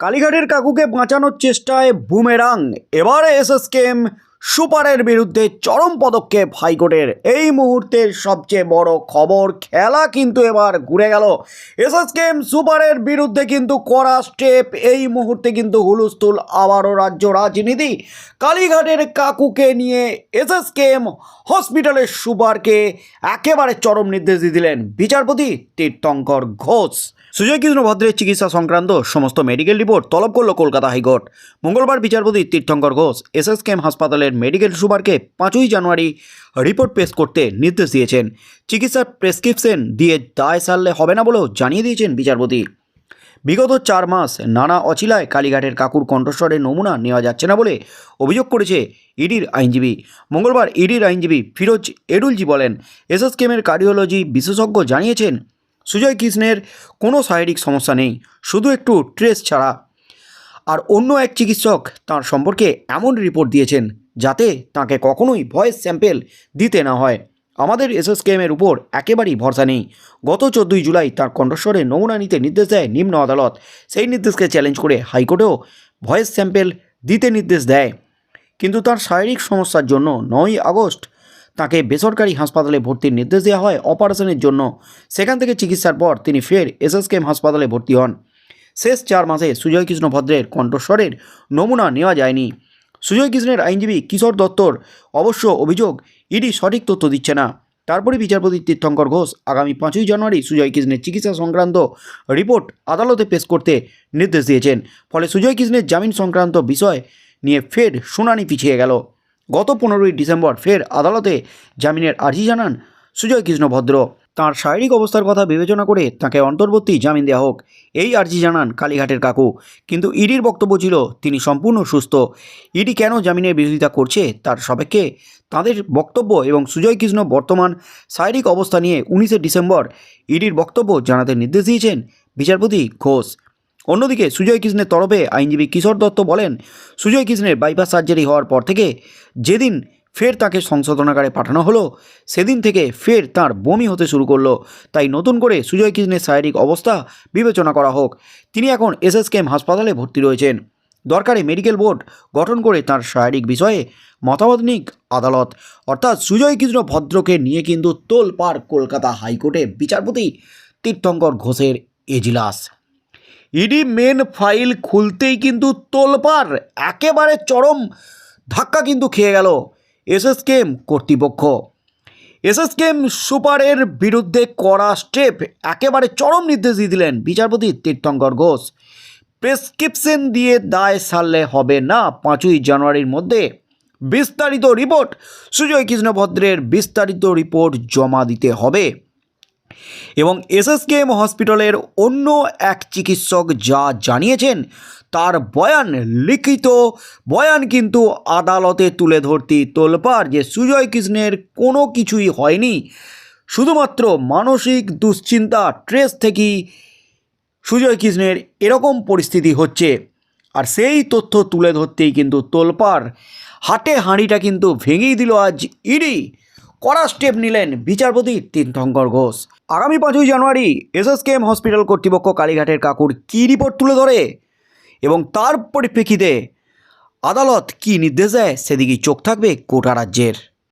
কালীঘাটের কাকুকে বাঁচানোর চেষ্টায় বুমেরাং। এবারে এসএসকেএম সুপারের বিরুদ্ধে চরম পদক্ষেপ হাইকোর্টের। এই মুহূর্তের সবচেয়ে বড় খবর, খেলা কিন্তু এবার ঘুরে গেল। এসএসকেএম সুপারের বিরুদ্ধে কিন্তু করা স্টেপ। এই মুহূর্তে কিন্তু হুলুস্থুল আবারও রাজ্য রাজনীতি। কালীঘাটের কাকুকে নিয়ে এস এস এসএসকেএম হসপিটালের সুপারকে একেবারে চরম নির্দেশ দিয়ে দিলেন বিচারপতি তীর্থঙ্কর ঘোষ। সুজয় কৃষ্ণ ভদ্রের চিকিৎসা সংক্রান্ত সমস্ত মেডিকেল রিপোর্ট তলব করল কলকাতা হাইকোর্ট। মঙ্গলবার বিচারপতি তীর্থঙ্কর ঘোষ এসএসকেএম হাসপাতালের মেডিকেল সুপারকে পাঁচই জানুয়ারি রিপোর্ট পেশ করতে নির্দেশ দিয়েছেন। চিকিৎসার প্রেসক্রিপশন দিয়ে দায় সারলে হবে না বলেও জানিয়ে দিয়েছেন বিচারপতি। বিগত চার মাস নানা অচিলায় কালীঘাটের কাকুর কণ্ঠস্বরের নমুনা নেওয়া যাচ্ছে না বলে অভিযোগ করেছে ইডির আইনজীবী। মঙ্গলবার ইডির আইনজীবী ফিরোজ এডুলজি বলেন এসএসকেমের কার্ডিওলজি বিশেষজ্ঞ জানিয়েছেন, সুজয় কৃষ্ণের কোনো শারীরিক সমস্যা নেই, শুধু একটু ট্রেস ছাড়া। আর অন্য এক চিকিৎসক তার সম্পর্কে এমন রিপোর্ট দিয়েছেন যাতে তাকে কখনোই ভয়েস স্যাম্পেল দিতে না হয়। আমাদের এসএসকেএমের উপর একেবারেই ভরসা নেই। গত চোদ্দোই জুলাই তার কণ্ঠস্বরে নমুনা নিতে নির্দেশ দেয় নিম্ন আদালত। সেই নির্দেশকে চ্যালেঞ্জ করে হাইকোর্টেও ভয়েস স্যাম্পেল দিতে নির্দেশ দেয়। কিন্তু তার শারীরিক সমস্যার জন্য নয়ই আগস্ট তাকে বেসরকারি হাসপাতালে ভর্তির নির্দেশ দেওয়া হয় অপারেশনের জন্য। সেখান থেকে চিকিৎসার পর তিনি ফের এসএসকেএম হাসপাতালে ভর্তি হন। শেষ চার মাসে সুজয় কৃষ্ণ ভদ্রের কণ্ঠস্বরের নমুনা নেওয়া যায়নি। সুজয় কৃষ্ণের আইনজীবী কিশোর দত্তর অবশ্য অভিযোগ, ইডি সঠিক তথ্য দিচ্ছে না। তারপরে বিচারপতি তীর্থঙ্কর ঘোষ আগামী পাঁচই জানুয়ারি সুজয় কৃষ্ণের চিকিৎসা সংক্রান্ত রিপোর্ট আদালতে পেশ করতে নির্দেশ দিয়েছেন। ফলে সুজয় কৃষ্ণের জামিন সংক্রান্ত বিষয় নিয়ে ফের শুনানি পিছিয়ে গেল। গত পনেরোই ডিসেম্বর ফের আদালতে জামিনের আর্জি জানান সুজয় কৃষ্ণ ভদ্র তাঁর শারীরিক অবস্থার কথা বিবেচনা করে তাকে অন্তর্বর্তী জামিন দেওয়া হোক, এই আর্জি জানান কালীঘাটের কাকু। কিন্তু ইডির বক্তব্য ছিল, তিনি সম্পূর্ণ সুস্থ। ইডি কেন জামিনের বিরোধিতা করছে তার সাপেক্ষে? তাদের বক্তব্য এবং সুজয় কৃষ্ণ বর্তমান শারীরিক অবস্থা নিয়ে উনিশে ডিসেম্বর ইডির বক্তব্য জানাতে নির্দেশ দিয়েছেন বিচারপতি ঘোষ। অন্যদিকে সুজয় কৃষ্ণের তরফে আইনজীবী কিশোর দত্ত বলেন, সুজয় কৃষ্ণের বাইপাস সার্জারি হওয়ার পর থেকে যেদিন ফের তাকে সংশোধনাগারে পাঠানো হলো। সেদিন থেকে ফের তার বমি হতে শুরু করল। তাই নতুন করে সুজয় কৃষ্ণের শারীরিক অবস্থা বিবেচনা করা হোক। তিনি এখন এসএসকেএম হাসপাতালে ভর্তি রয়েছেন। দরকারে মেডিকেল বোর্ড গঠন করে তার শারীরিক বিষয়ে মতামত নিক আদালত। অর্থাৎ সুজয় কৃষ্ণ ভদ্রকে নিয়ে কিন্তু তোল তোলপার কলকাতা হাইকোর্টে বিচারপতি তীর্থঙ্কর ঘোষের এজলাস। ইডি মেন ফাইল খুলতেই কিন্তু তোল তোলপার একেবারে চরম ধাক্কা কিন্তু খেয়ে গেল। এসএসকেম কর্তৃপক্ষ। এসএসকেম সুপারের বিরুদ্ধে করা স্টেপ, একেবারে চরম নির্দেশ দিয়ে দিলেন বিচারপতি তীর্থঙ্কর ঘোষ। প্রেসক্রিপশন দিয়ে দায় সারলে হবে না। পাঁচই জানুয়ারির মধ্যে বিস্তারিত রিপোর্ট, সুজয় কৃষ্ণভদ্রের বিস্তারিত রিপোর্ট জমা দিতে হবে। এবং এসএসকেএম হসপিটালের অন্য এক চিকিৎসক যা জানিয়েছেন, তার বয়ান লিখিত। বয়ান কিন্তু আদালতে তুলে ধরতে তোলপার যে সুজয় কৃষ্ণের কোনো কিছুই হয়নি। শুধুমাত্র মানসিক দুশ্চিন্তা, ট্রেস থেকেই সুজয় কৃষ্ণের এরকম পরিস্থিতি হচ্ছে। আর সেই তথ্য তুলে ধরতেই কিন্তু তোলপার হাটে হাঁড়িটা কিন্তু ভেঙেই দিল আজ ইডি। কড়া স্টেপ নিলেন বিচারপতি তীর্থঙ্কর ঘোষ। আগামী পাঁচই জানুয়ারি এসএসকেএম হসপিটাল কর্তৃপক্ষ কালীঘাটের কাকুর কী রিপোর্ট তুলে ধরে এবং তার পরিপ্রেক্ষিতে আদালত কী নির্দেশ দেয় সেদিকেই চোখ থাকবে কোটা রাজ্যের।